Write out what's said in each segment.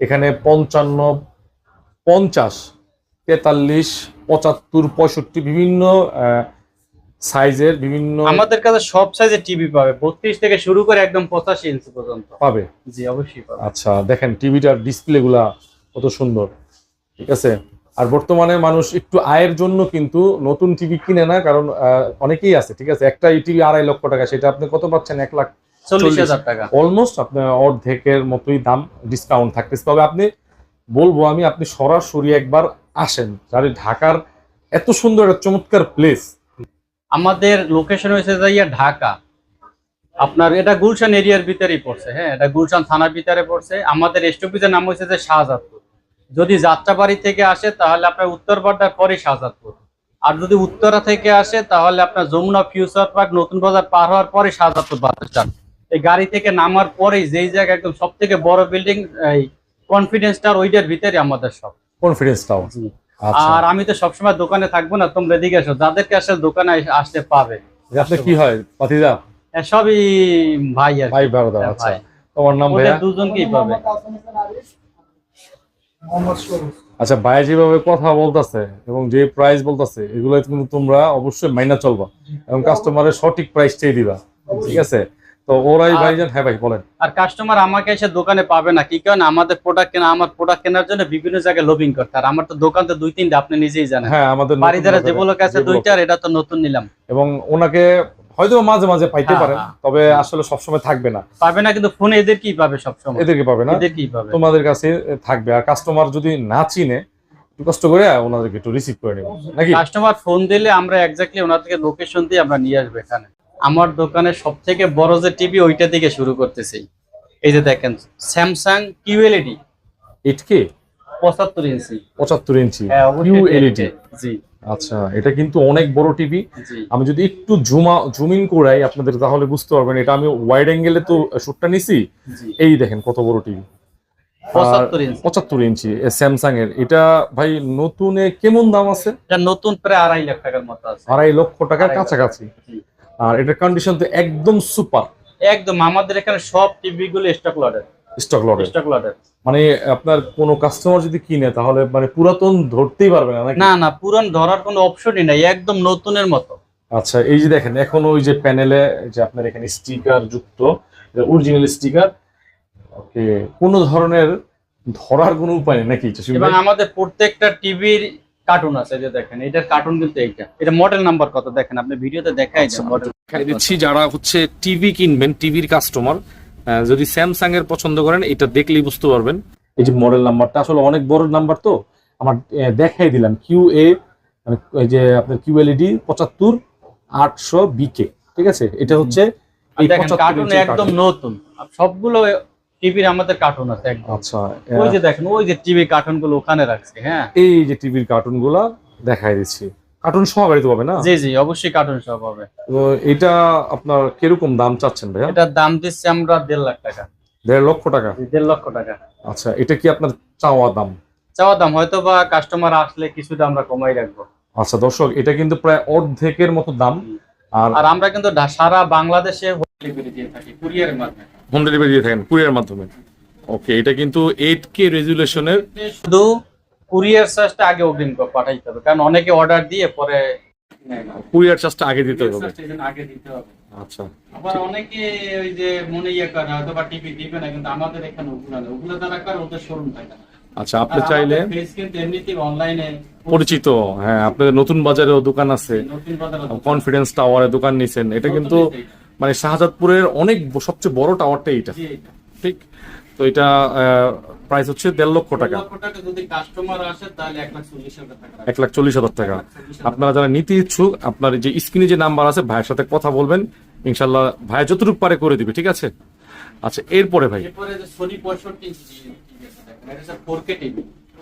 এখানে পঞ্চান্ন পঞ্চাশ তেতাল্লিশ পঁচাত্তর পঁয়ষট্টি বিভিন্ন সাইজের বিভিন্ন আমাদের কাছে সব সাইজের টিভি পাবে। বত্রিশ থেকে শুরু করে একদম পঁচাশি ইঞ্চি পর্যন্ত। পাবে। জি অবশ্যই পাবে। আচ্ছা দেখেন টিভিটার ডিসপ্লে গুলা কত সুন্দর। ঠিক আছে? আর বর্তমানে মানুষ একটু আয়ের জন্য কিন্তু নতুন টিভি কিনে না কারণ অনেকেই আছে ঠিক আছে? একটা টিভি আড়াই লক্ষ টাকা সেটা আপনি কত পাচ্ছেন? এক লাখ চল্লিশ। হাজার টাকা। অলমোস্ট আপনার অর্ধেকের মতোই দাম ডিসকাউন্ট থাকতেছে। তবে আপনি বলব আমি আপনি সরাসরি একবার আসেন। যারা ঢাকার এত সুন্দর একটা চমৎকার প্লেস আমাদের লোকেশন হয়েছে যাইয়া ঢাকা। আপনার এটা গুলশান এরিয়ার ভিতরেই পড়ছে হ্যাঁ? এটা গুলশান থানার ভিতরে পড়ছে। আমাদের স্টপিজের নাম হয়েছে যে শাহজাদপুর। যদি যাত্রাবাড়ি থেকে আসে তাহলে আপনার উত্তর বাড্ডার পরে শাহজাদপুর। আর যদি উত্তরা থেকে আসে তাহলে আপনার যমুনা ফিউচার পার্ক নতুন বাজার পার হওয়ার পরে শাহজাদপুর স্ট্যান্ড এই গাড়ি থেকে নামার পরেই যেই জায়গা একদম সব থেকে বড় বিল্ডিং এই কনফিডেন্স টাওয়ার ওইটার ভিতরে আমাদের সব। কনফিডেন্সটাও আচ্ছা। আর আমি তো সবসময় দোকানে থাকব না তোমরা এদিকে আসো যাদেরকে আসে দোকানে আসতে পাবে। আপনার কি হয় পাতিদা? সবই ভাই আর ভাই বারোদা হ্যাঁ, আচ্ছা। ভাই। তোমার নাম ওদের ভাইয়া দুজনকেই পাবে। আচ্ছা ভাই যেভাবে কথা বলতেছে এবং যে প্রাইস বলতেছে এগুলো কিন্তু তোমরা অবশ্যই মাইনা চলবা এবং কাস্টমারের সঠিক প্রাইসটাই দিবা। ঠিক আছে? তো ওরাই ভাইজান হ্যাঁ ভাই বলেন। আর কাস্টমার আমাকে এসে দোকানে পাবে না কি কারণ? আমাদের প্রোডাক্ট কেনা আমার প্রোডাক্ট কেনার জন্য বিভিন্ন জায়গায় লোবিং করতে আর আমার তো দোকান তো দুই তিনটা আপনি নিজেই জানেন। হ্যাঁ আমাদের বাড়িদারা বাজারে আছে যে এটা তো নতুন নিলাম। এবং ওনাকে হয়তো মাঝে মাঝে পাইতে পারেন। তবে আসলে সবসময় থাকবে না। পাবে না কিন্তু ফোনে এদের পাবে সবসময়। এদেরকে পাবে না? পাবে। তোমাদের কাছে থাকবে। আর কাস্টমার যদি না চিনে কষ্ট করে ওনাদেরকে একটু রিসিভ করে নেব। নাকি? কাস্টমার ফোন দিলে আমরা এক্স্যাক্টলি লোকেশন দিয়ে আমরা নিয়ে আসব এখানে। আমার দোকানে সব থেকে বড় যে টিভি ওইটা থেকে শুরু করতেছি। এই যে দেখেন স্যামসাং কিউএলইডি এইটকে পঁচাত্তর ইঞ্চি পঁচাত্তর ইঞ্চি হ্যাঁ QLED জি। আচ্ছা এটা কিন্তু অনেক বড় টিভি আমি যদি একটু জুমা জুম ইন করাই আপনাদের তাহলে বুঝতে পারবেন এটা আমি ওয়াইড অ্যাঙ্গেলে তো শুটটা নিছি। এই দেখেন কত বড় টিভি পঁচাত্তর ইঞ্চি স্যামসাং এর। এটা ভাই নতুনে কেমন দাম আছে? এটা নতুন প্রায় আড়াই লাখ টাকার মতো আছে। আড়াই লক্ষ টাকার কাছাকাছি। জি। আর এটার কন্ডিশন তো একদম সুপার একদম আমাদের এখানে সব টিভি গুলো স্টক লটের স্টক লটের স্টক লটের মানে আপনার কোনো কাস্টমার যদি কিনে তাহলে মানে পুরাতন ধরতেই পারবে না না না পুরান ধরার কোনো অপশনই নাই একদম নতুনের মতো। আচ্ছা এই যে দেখেন এখন ওই যে প্যানেলে যে আপনার এখানে স্টিকার যুক্ত অরিজিনাল স্টিকার ওকে কোনো ধরনের ধরার কোনো উপায় নেই নাকি এবং আমাদের প্রত্যেকটা টিভির কার্টুন আছে যে দেখেন এটার কার্টুন কিন্তু এইটা। এটা মডেল নাম্বার কত? দেখেন আপনি ভিডিওতে দেখাই আচ্ছা, মডেল দেখাই দিচ্ছি যারা হচ্ছে টিভি কিনবেন টিভির কাস্টমার যদি স্যামসাং এর পছন্দ করেন এটা দেখলেই বুঝতে পারবেন। এই যে মডেল নাম্বারটা আসলে অনেক বড় নাম্বার তো। আমার দেখাই দিলাম কিউ এ মানে এই যে আপনার কিউ কিউএলইডি পঁচাত্তর আটশো বিকে ঠিক আছে? এটা হচ্ছে এই দেখেন কার্টুন একদম নতুন। সবগুলো টিভির আমাদের কার্টুন আছে একদম। আচ্ছা ওই যে দেখেন ওই যে টিভি কার্টুনগুলো ওখানে রাখছে হ্যাঁ? এই যে টিভির কার্টুনগুলা দেখাই দিচ্ছি। কার্টুন তো পাবে না? জি জি অবশ্যই কার্টুন হবে। তো এটা আপনার কীরকম দাম চাচ্ছেন ভাইয়া? এটার দাম দিচ্ছি আমরা দেড় লাখ টাকা। দেড় লক্ষ টাকা? দেড় লক্ষ টাকা। আচ্ছা এটা কি আপনার চাওয়া দাম? চাওয়া দাম হয়তো বা কাস্টমার আসলে কিছুটা আমরা কমাই রাখব। আচ্ছা দর্শক এটা কিন্তু প্রায় অর্ধেকের মতো দাম। আর আর আমরা কিন্তু সারা বাংলাদেশে ডেলিভারি দিয়ে থাকি কুরিয়ারের মাধ্যমে। হোম ডেলিভারি দিয়ে থাকেন কুরিয়ার মাধ্যমে। ওকে এটা কিন্তু এইট কে রেজুলেশনের শুধু কুরিয়ার চার্জটা আগে অগ্রিম করে পাঠাইতে হবে কারণ অনেকে অর্ডার দিয়ে পরে কুরিয়ার চার্জটা আগে দিতে হবে। আগে দিতে হবে। আচ্ছা। আবার অনেকে ওই যে মনে ইয়ে করে হয়তো বা টিভি দিবে না কিন্তু আমাদের এখানে ওগুলো নেই। ওগুলো যারা করে ওদের শোরুম থাকে না। আচ্ছা আপনি চাইলে ফেস কিন্তু এমনিতেই অনলাইনে পরিচিত। হ্যাঁ আপনাদের নতুন বাজারেও দোকান আছে। কনফিডেন্স টাওয়ারে দোকান নিছেন। এটা কিন্তু মানে শাহজাদপুরের অনেক সবচেয়ে বড় টাওয়ারটা এইটা। ঠিক? তো এটা প্রাইস হচ্ছে দেড় লক্ষ টাকা। এক লাখ চল্লিশ হাজার টাকা আপনারা যারা নিতে ইচ্ছুক আপনার যে স্ক্রিনে যে নাম্বার আছে ভাইয়ের সাথে কথা বলবেন। ইনশাল্লাহ ভাই যতটুকু পারে করে দিবে ঠিক আছে? আচ্ছা এরপরে ভাই।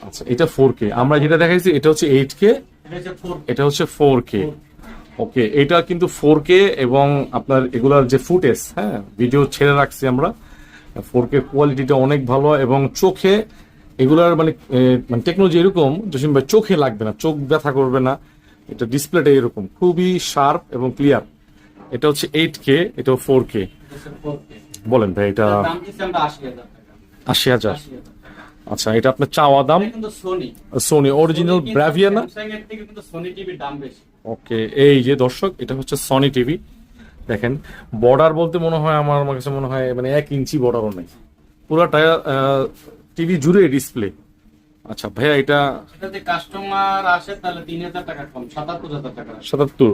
আচ্ছা এটা ফোর কে আমরা যেটা দেখাইছি এটা হচ্ছে এইট কে এটা হচ্ছে ফোর কে ওকে এটা কিন্তু ফোর কে এবং আপনার এগুলার যে ফুটেজ হ্যাঁ ভিডিও ছেড়ে রাখছি আমরা। ফোর কে কোয়ালিটিটা অনেক ভালো এবং চোখে এগুলার মানে মানে টেকনোলজি এরকম জসিম ভাই চোখে লাগবে না চোখ ব্যথা করবে না। এটা ডিসপ্লেটা এরকম খুবই শার্প এবং ক্লিয়ার এটা হচ্ছে এইট কে এটা ফোর কে বলেন ভাই এটা আশি হাজার আচ্ছা এটা আপনার চাওয়া দাম? সোনি সোনি অরিজিনাল ব্রাভিয়া না? সোনি টিভির দাম বেশি। ওকে এই যে দর্শক এটা হচ্ছে সনি টিভি দেখেন বর্ডার বলতে মনে হয় আমার আমার কাছে মনে হয় মানে এক ইঞ্চি বর্ডারও নেই। পুরাটা টিভি জুড়ে ডিসপ্লে আচ্ছা ভাইয়া এটা যদি কাস্টমার আসে তাহলে তিন হাজার টাকা কম সাতাত্তর হাজার টাকা। সাতাত্তর।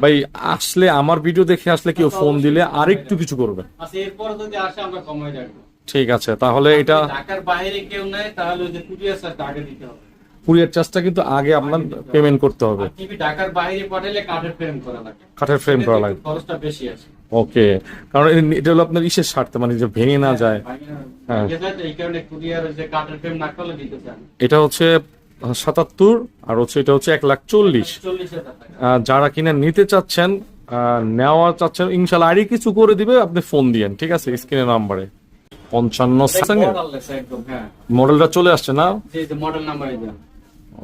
ভাই আসলে আমার ভিডিও দেখে আসলে কেউ ফোন দিলে আরেকটু কিছু করবে। আচ্ছা এরপর যদি আসে আমরা কমাই রাখব। ঠিক আছে তাহলে এটা ঢাকার বাইরে কেউ নেয় তাহলে ওই যে কুরিয়ার চার্জটা আগে দিতে হবে। কুরিয়ার চার্জটা কিন্তু আগে আপনার পেমেন্ট করতে হবে। ঢাকার বাইরে পাঠালে কাঠের ফ্রেম করা লাগে? কাঠের ফ্রেম করা লাগে। খরচটা বেশি আছে। ওকে। কারণ এটা হলো আপনার ইসের স্বার্থে মানে যে ভেঙে না যায়। হ্যাঁ। যায় তো, এই কারণে কুরিয়ার যে কাঠের ফ্রেম না করলে দিতে চান। এটা হচ্ছে সাতাত্তর আর হচ্ছে এটা হচ্ছে এক লাখ চল্লিশ যারা কিনা নিতে চাচ্ছেন নেওয়া চাচ্ছেন ইনশাল্লাহ আরই কিছু করে দিবে আপনি ফোন দিয়েন ঠিক আছে? স্ক্রিনের নাম্বারে পঞ্চান্ন একদম হ্যাঁ। মডেলটা চলে আসছে না? মডেল নাম্বার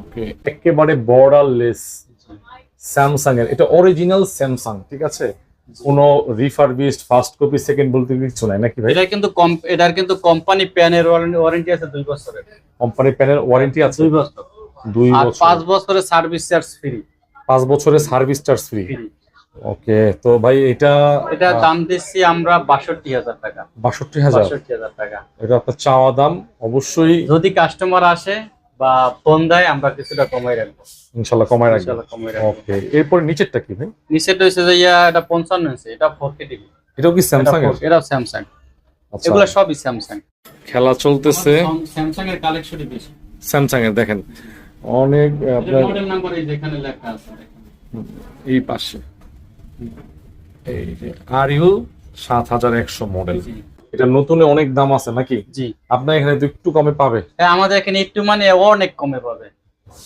ওকে একেবারে বর্ডারলেস স্যামসাং এর। এটা অরিজিনাল স্যামসাং ঠিক আছে? কোনো রিফারবিশড ফার্স্ট কপি সেকেন্ড বলতে কিছু নাই নাকি ভাই? এটা কিন্তু এটার কিন্তু কোম্পানি প্যানের ওয়ারেন্টি আছে দুই বছরের। কোম্পানি প্যানেল ওয়ারেন্টি আছে? দুই বছর। দুই বছর। পাঁচ বছরের সার্ভিস চার্জ ফ্রি পাঁচ বছরের সার্ভিস চার্জ ফ্রি ওকে তো ভাই এটা এটা দাম দিচ্ছি আমরা বাষট্টি হাজার টাকা। বাষট্টি হাজার? বাষট্টি হাজার টাকা। এটা আপনার চাওয়া দাম অবশ্যই যদি কাস্টমার আসে বা ফোন দেয় আমরা কিছুটা কমাই রাখব। ইনশাল্লাহ কমায় রাখবেন ইনশাল্লাহ কমাই রাখব। ওকে এরপর নিচেরটা কি ভাই? নিচেটা হচ্ছে যে ইয়া এটা পঞ্চান্ন ইঞ্চি এটা ফোর কে টিভি এটাও কি স্যামসাং এর? এটা স্যামসাং আচ্ছা। এগুলো সবই স্যামসাং খেলা চলতেছে। স্যামসাং এর কালেকশনই বেশি। স্যামসাং এর দেখেন। অনেক আপনার মডেল নাম্বার এই যেখানে লেখা আছে এই পাশে। এই যে আর ইউ সাত হাজার একশো মডেল জি। এটা নতুনে অনেক দাম আছে নাকি? জি। আপনার এখানে তো একটু কমে পাবে। হ্যাঁ আমাদের এখানে একটু মানে অনেক কমে পাবে।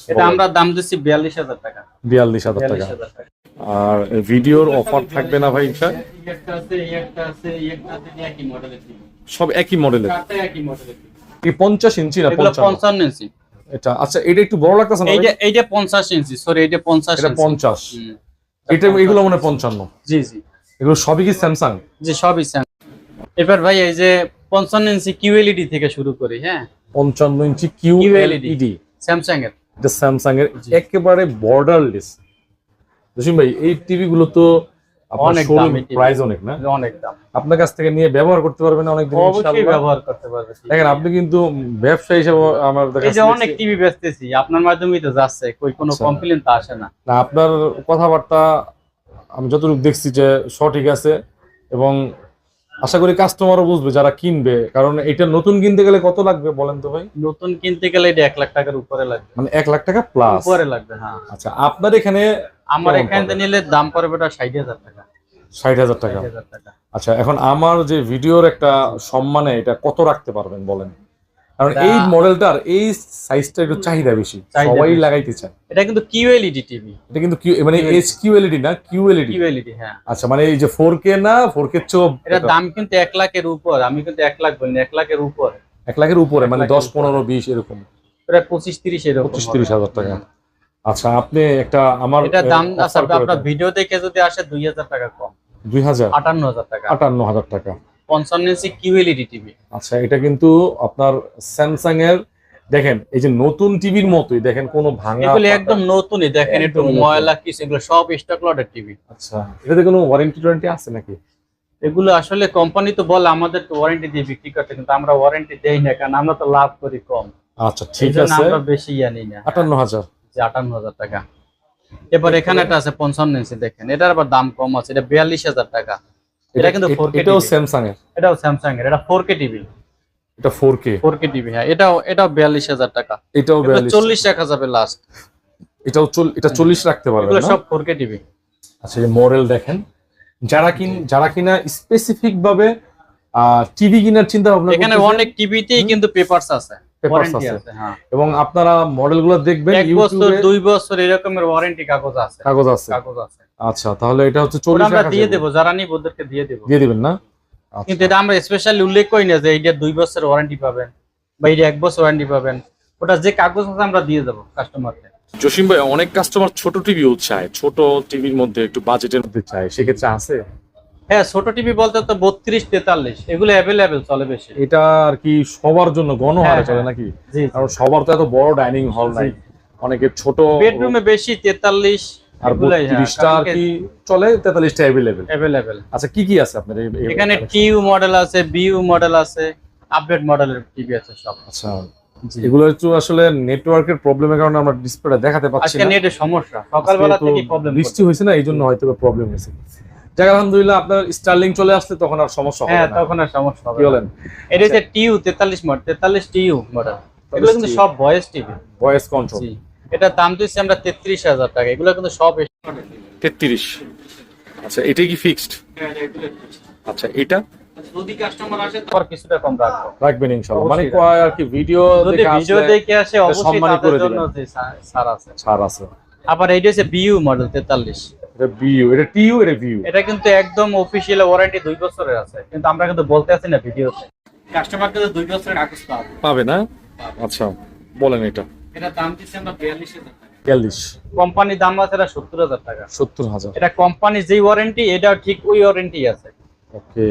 এটা আমরা দাম দিচ্ছি বিয়াল্লিশ হাজার টাকা। বিয়াল্লিশ হাজার টাকা। আর ভিডিওর অফার থাকবে না ভাই এটা একটা আছে একটা আছে একটা আছে এই একই মডেলের সব একই মডেলের কি পঞ্চাশ ইঞ্চি না পঞ্চান্ন? ইঞ্চি। এটা আচ্ছা এটা একটু বড় লাগতেছে না এইটা? এইটা পঞ্চাশ ইঞ্চি সরি এইটা পঞ্চাশ এটা ইঞ্চি। পঞ্চাশ। হুম। এটা এগুলো মনে হয় পঞ্চান্ন। জি জি। এগুলো সবই কি স্যামসাং জি সবই স্যামসাং এবার ভাই এই যে পঞ্চান্ন ইঞ্চি কিউএলইডি থেকে শুরু করি হ্যাঁ? পঞ্চান্ন inch Q QLED LED Samsung এর। এটা স্যামসাং এর। একেবারে বর্ডারলেস জসিম ভাই এই টিভি গুলো তো অনেক দামি প্রাইস অনেক না? অনেক দাম। আপনার কাছ থেকে নিয়ে ব্যবহার করতে পারবেন অনেক দিন অবশ্যই ব্যবহার করতে পারবে দেখেন আপনি কিন্তু ব্যবসা হিসেবে আমার এই যে অনেক টিভি বেচতেছি আপনার মাধ্যমেই তো যাচ্ছে কই কোনো আচ্ছা। কমপ্লেন তো আসে না। না আপনার কথাবার্তা আমি যতটুকু দেখছি যে সঠিক আছে এবং আশা করি কাস্টমারও বুঝবে যারা কিনবে কারণ এটা নতুন কিনতে গেলে কত লাগবে বলেন তো ভাই? নতুন কিনতে গেলে এটা এক লাখ টাকার উপরে লাগবে। মানে এক লাখ টাকা প্লাস উপরে লাগবে হ্যাঁ। আচ্ছা আপনার এখানে আমার এখানে নিলে দাম পড়বে ওটা ষাট হাজার টাকা। ষাট হাজার টাকা। আচ্ছা এখন আমার যে ভিডিওর একটা সম্মানে এটা কত রাখতে পারবেন বলেন? কারণ এটা- এই মডেলটার এই সাইজটা একটু চাহিদা বেশি। সবাই লাগাইতে চায়। এটা কিন্তু কিউএলইডি টিভি এটা কিন্তু কিউ মানে এইচ কিউএলইডি না কিউএলইডি কিউএলইডি হ্যাঁ। আচ্ছা মানে এই যে ফোর কে না ফোর কে চোপ এটার দাম কিন্তু এক লাখের উপর আমি কিন্তু এক লাখ বলিনি এক লাখের উপর। এক লাখের উপরে মানে এক লাখের দশ উপরে। পনেরো বিশ এরকম। প্রায় পঁচিশ তিরিশ এরকম পঁচিশ হবে। তিরিশ হাজার টাকা। আচ্ছা আপনি একটা আমার এটার দাম আচ্ছা আপনার ভিডিও দেখে যদি আসে দুই হাজার টাকা কম। দুই হাজার? আটান্ন হাজার টাকা। আটান্ন হাজার টাকা। পঞ্চান্ন কিউএলইডি টিভি। আচ্ছা এটা কিন্তু আপনার স্যামসাং এর দেখেন এই যে নতুন টিভির মতোই দেখেন কোনো ভাঙা এগুলো একদম নতুনই দেখেন একটু ময়লা কিছু এগুলো সব স্টক লটের টিভি। আচ্ছা এটাতে কোনো ওয়ারেন্টি টোয়ারেন্টি আছে নাকি? এগুলো আসলে কোম্পানি তো বলে আমাদের তো ওয়ারেন্টি দিয়ে বিক্রি করতে কিন্তু আমরা ওয়ারেন্টি দেই না কারণ আমরা তো লাভ করি কম। আচ্ছা ঠিক আছে। আমরা বেশি ইয়া নিই না। আটান্ন হাজার। যে আটান্ন হাজার টাকা। এবার এখানে একটা আছে পঞ্চান্ন ইঞ্চি দেখেন এটার আবার দাম কম আছে এটা বিয়াল্লিশ হাজার টাকা। এটা কিন্তু 4K এটাও স্যামসাং এর এটাও স্যামসাং এর এটা ফোর কে টিভি এটা four K four K TV হ্যাঁ এটাও এটাও বিয়াল্লিশ হাজার টাকা। এটাও এগুলো বিয়াল্লিশ। চল্লিশ টাকা যাবে লাস্ট এটাও চল এটা চল্লিশ রাখতে পারবেন এগুলো না? সব ফোর কে টিভি আচ্ছা এই মডেল দেখেন। যারা কিন যারা কিনা স্পেসিফিক ভাবে টিভি কেনার চিন্তা ভাবনা এখানে অনেক টিভিতেই কিন্তু পেপারস আছে। ওয়ারেন্টি আছে। হ্যাঁ। এবং আপনারা মডেলগুলো দেখবেন এক বছর দুই বছর এরকমের ওয়ারেন্টি কাগজ আছে। কাগজ আছে। কাগজ আছে। আচ্ছা তাহলে এটা হচ্ছে ওটা চল্লিশ আমরা দিয়ে। দেবো যারা নিব ওদেরকে দিয়ে দেবো। দিয়ে দিবেন না? আচ্ছা। কিন্তু এটা আমরা স্পেশালি উল্লেখ করি না যে এইটা দুই বছর ওয়ারেন্টি পাবেন বা এইটা এক বছর ওয়ারেন্টি পাবেন। ওটা যে কাগজ আছে আমরা দিয়ে দেবো কাস্টমারকে জসিম ভাই অনেক কাস্টমার ছোট টিভিও চায়। ছোট টিভির মধ্যে একটু বাজেটের মধ্যে চায় সেক্ষেত্রে আছে? হ্যাঁ ছোট টিভি বলতে তো বত্রিশ তেতাল্লিশ এগুলো অ্যাভেলেবেল চলে বেশি। এটা আর কি সবার জন্য গণহারে হ্যাঁ, চলে হ্যাঁ। নাকি? কারণ সবার তো এত বড় ডাইনিং হল নাই। অনেকে ছোট বেডরুমে বেশি তেতাল্লিশ আর হ্যাঁ, বত্রিশটা আর কি চলে তেতাল্লিশটা অ্যাভেলেবেল অ্যাভেলেবেল আচ্ছা কি কি আছে আপনার এখানে টিইউ মডেল আছে বিইউ মডেল আছে আপডেট মডেলের টিভি আছে সব। আচ্ছা এগুলো একটু আসলে নেটওয়ার্কের প্রবলেমের কারণে আমরা ডিসপ্লেটা দেখাতে পাচ্ছি আজকে নেটের সমস্যা। সকালবেলা থেকে প্রবলেম বৃষ্টি হয়েছে না এই জন্য হয়তো প্রবলেম হয়েছে। যাক আলহামদুলিল্লাহ আপনার স্টার্লিং চলে আসলে তখন আর সমস্যা হবে হ্যাঁ না। তখন আর সমস্যা হবে কি বলেন? এটা হচ্ছে টিইউ তেতাল্লিশ মডেল তেতাল্লিশ টিইউ মডেল এগুলো কিন্তু সব voice TV voice control ji. এটা দাম দিচ্ছি আমরা তেত্রিশ হাজার টাকা। এগুলো কিন্তু সব তেত্রিশ। আচ্ছা এটা কি ফিক্সড আচ্ছা এটা? যদি কাস্টমার আসে তারপর কিছুটা কম রাখব। রাখবেন ইনশাআল্লাহ মানে কয় আর কি ভিডিও যদি ভিডিও দেখে আসে অবশ্যই তাদের জন্য যে ছা- ছাড় আছে। ছাড় আছে। আবার এইটা হচ্ছে বিইউ মডেল তেতাল্লিশ। এটা এটা টিইউ এটা ভিউ এটা কিন্তু একদম অফিসিয়াল ওয়ারেন্টি দুই বছরের আছে। কিন্তু আমরা কিন্তু বলতে আছি না ভিডিওতে কাস্টমার কিন্তু দুই বছরের কাগজ পাবে। পাবে না? আচ্ছা বলেন এটা। এটা দাম দিচ্ছি আমরা টাকা। বিয়াল্লিশ। কোম্পানির দাম আছে এটা সত্তর হাজার টাকা। সত্তর হাজার। এটা কোম্পানির যেই ওয়ারেন্টি এটা ঠিক ওই ওয়ারেন্টি আছে। ওকে।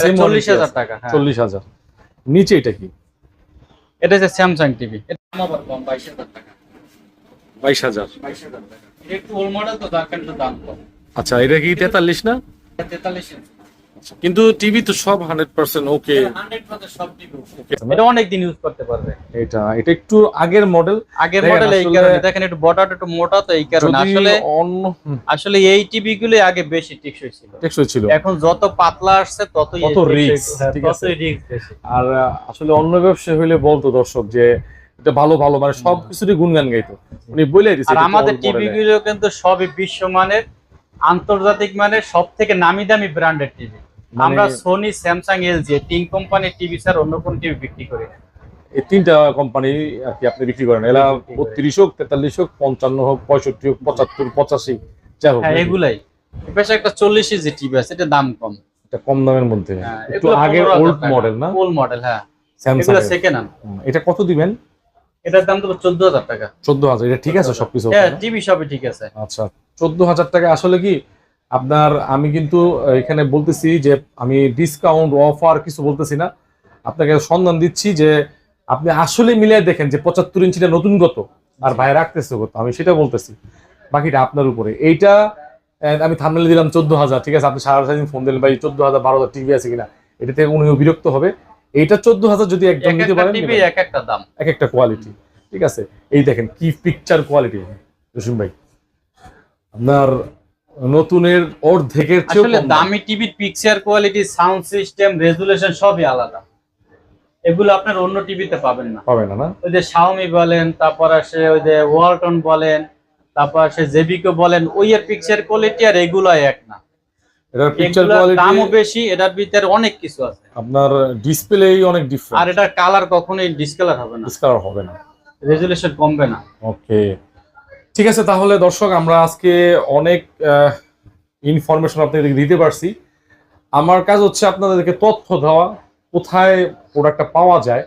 এটা চল্লিশ হাজার টাকা হ্যাঁ। চল্লিশ হাজার। নিচে এটা কি? এটা হচ্ছে স্যামসাং টিভি এটা দাম আবার কম বাইশ হাজার টাকা। বাইশ হাজার। বাইশ হাজার টাকা। এটা একটু ওল্ড মডেল তো তার কারণে দাম কম। আচ্ছা এটা কি তেতাল্লিশ না? তেতাল্লিশ আচ্ছা, কিন্তু টিভি তো সব হান্ড্রেড পার্সেন্ট ওকে এটা অনেক দিন ইউজ করতে পারবে। এটা এটা একটু আগের মডেল আগের দেখেন, মডেল এই কারণে দেখেন একটু বটাটা একটু মোটা তো এই কারণে। আসলে অন্য আসলে এই টিভি গুলো আগে বেশি টেকসই ছিল। টেকসই ছিল। এখন যত পাতলা আসছে ততই তত টেকসই- risk, হ্যাঁ, ঠিক আছে। রিস্ক আর আসলে অন্য ব্যবসা হইলে বলতো দর্শক যে এটা ভালো ভালো মানে সব কিছুরই গুণগান গাইতো। উনি বলে দিছে আমাদের টিভি গুলো কিন্তু সবই বিশ্বমানের আন্তর্জাতিক মানের সব থেকে নামি দামি ব্র্যান্ডের টিভি। মানে- আমরা সোনি স্যামসাং এলজি তিন কোম্পানির টিভি স্যার অন্য কোন টিভি বিক্রি করি না। এই তিনটা কোম্পানি আর কি আপনি বিক্রি করেন। এলা। বত্রিশ হোক তেতাল্লিশ হোক পঞ্চান্ন হোক পঁয়ষট্টি হোক পঁচাত্তর পঁচাশি যাই হোক হ্যাঁ এগুলাই। বেশ একটা চল্লিশ ইঞ্চি টিভি আছে এটা দাম কম। এটা কম দামের মধ্যে। হ্যাঁ, একটু আগে ওল্ড মডেল না? ওল্ড মডেল হ্যাঁ। স্যামসাং সেকেন্ড হ্যান্ড এটা কত দিবেন? এটার দাম তো চোদ্দ হাজার টাকা। চোদ্দ হাজার এটা ঠিক আছে সবকিছু হ্যাঁ টিভি সবই ঠিক আছে। আচ্ছা চোদ্দ হাজার টাকা আসলে কি আপনার আমি কিন্তু এখানে বলতেছি যে আমি ডিসকাউন্ট অফার কিছু বলতেছি না। আপনাকে সন্ধান দিচ্ছি যে আপনি আসলে মিলিয়ে দেখেন যে পঁচাত্তর ইঞ্চিটা নতুন গত আর ভাই রাখতেছে গত আমি সেটা বলতেছি। বাকিটা আপনার উপরে। এইটা আমি থামলে দিলাম চোদ্দ হাজার ঠিক আছে? আপনি সারা সারাদিন ফোন দিলেন ভাই চোদ্দ হাজার বারো হাজার টিভি আছে কিনা? এটা থেকে উনিও বিরক্ত হবে। এইটা চোদ্দ হাজার যদি একদম এক নিতে পারেন এক একটা দাম। এক একটা কোয়ালিটি ঠিক আছে? এই দেখেন কি পিকচার কোয়ালিটি রসিম ভাই আপনার নতুনের অর্ধেকের আসলে দামি। টিভির picture quality sound system resolution সবই আলাদা। এগুলো আপনার অন্য টিভিতে পাবেন না। পাবে না না? ওই যে শাওমি বলেন তারপর আসে ওই যে ওয়ালটন বলেন তারপর আসে জেবিকো বলেন ওই এর পিকচার কোয়ালিটি আর এগুলো এক না। এটার পিকচার কোয়ালিটি দামও বেশি এটার ভিতরে অনেক কিছু আছে। আপনার ডিসপ্লে অনেক ডিফারেন্ট আর এটার কালার কখনোই ডিসকালার হবে না। ডিসকালার হবে না। রেজুলেশন কমবে না। ওকে ঠিক আছে তাহলে দর্শক আমরা আজকে অনেক ইনফরমেশন আপনাদের দিতে পারছি। আমার কাজ হচ্ছে আপনাদেরকে তথ্য দেওয়া কোথায় প্রোডাক্টটা পাওয়া যায়।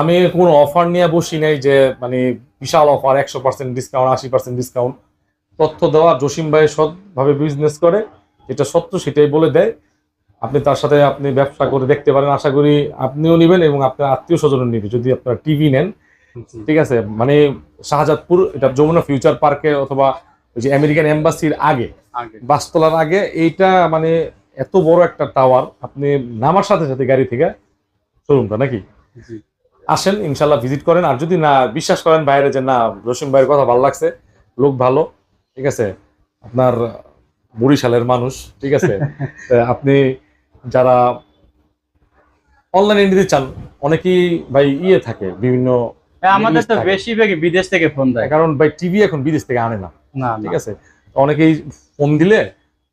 আমি কোনো অফার নিয়ে বসি নাই যে মানে বিশাল অফার একশো পার্সেন্ট ডিসকাউন্ট আশি পার্সেন্ট ডিসকাউন্ট তথ্য দেওয়া জসিম ভাই সৎভাবে বিজনেস করে। যেটা সত্য সেটাই বলে দেয়। আপনি তার সাথে আপনি ব্যবসা করে দেখতে পারেন আশা করি আপনিও নেবেন এবং আপনার আত্মীয় স্বজনও নেবেন যদি আপনারা টিভি নেন। ঠিক আছে? মানে শাহজাদপুর এটা যমুনা ফিউচার পার্কে অথবা ওই যে আমেরিকান এম্বাসির আগে আগে। বাসতলার আগে এইটা মানে এত বড় একটা টাওয়ার আপনি নামার সাথে সাথে গাড়ি থেকে শোরুমটা নাকি? আসেন ইনশাল্লাহ ভিজিট করেন। আর যদি না বিশ্বাস করেন বাইরে যে না রসিম ভাইয়ের কথা ভালো লাগছে লোক ভালো ঠিক আছে? আপনার বরিশালের মানুষ ঠিক আছে? আপনি যারা অনলাইনে নিতে চান অনেকেই ভাই ইয়ে থাকে বিভিন্ন হ্যাঁ, আমাদের তো। বেশিরভাগই বিদেশ থেকে ফোন দেয়। কারণ ভাই টিভি এখন বিদেশ থেকে আনে না না ঠিক আছে? অনেকেই ফোন দিলে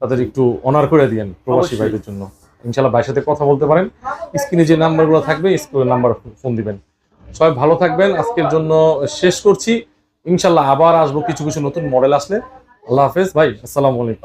তাদের একটু অনার করে দিয়েন প্রবাসী ভাইদের জন্য। ইনশাল্লাহ ভাইয়ের সাথে কথা বলতে পারেন। স্ক্রিনে যে নাম্বারগুলো থাকবে স্ক্রিনের নাম্বার ফোন দিবেন। সবাই ভালো থাকবেন। আজকের জন্য শেষ করছি। ইনশাল্লাহ আবার আসব। কিছু কিছু নতুন মডেল আসলে। আল্লাহ হাফেজ। ভাই আসসালামু আলাইকুম।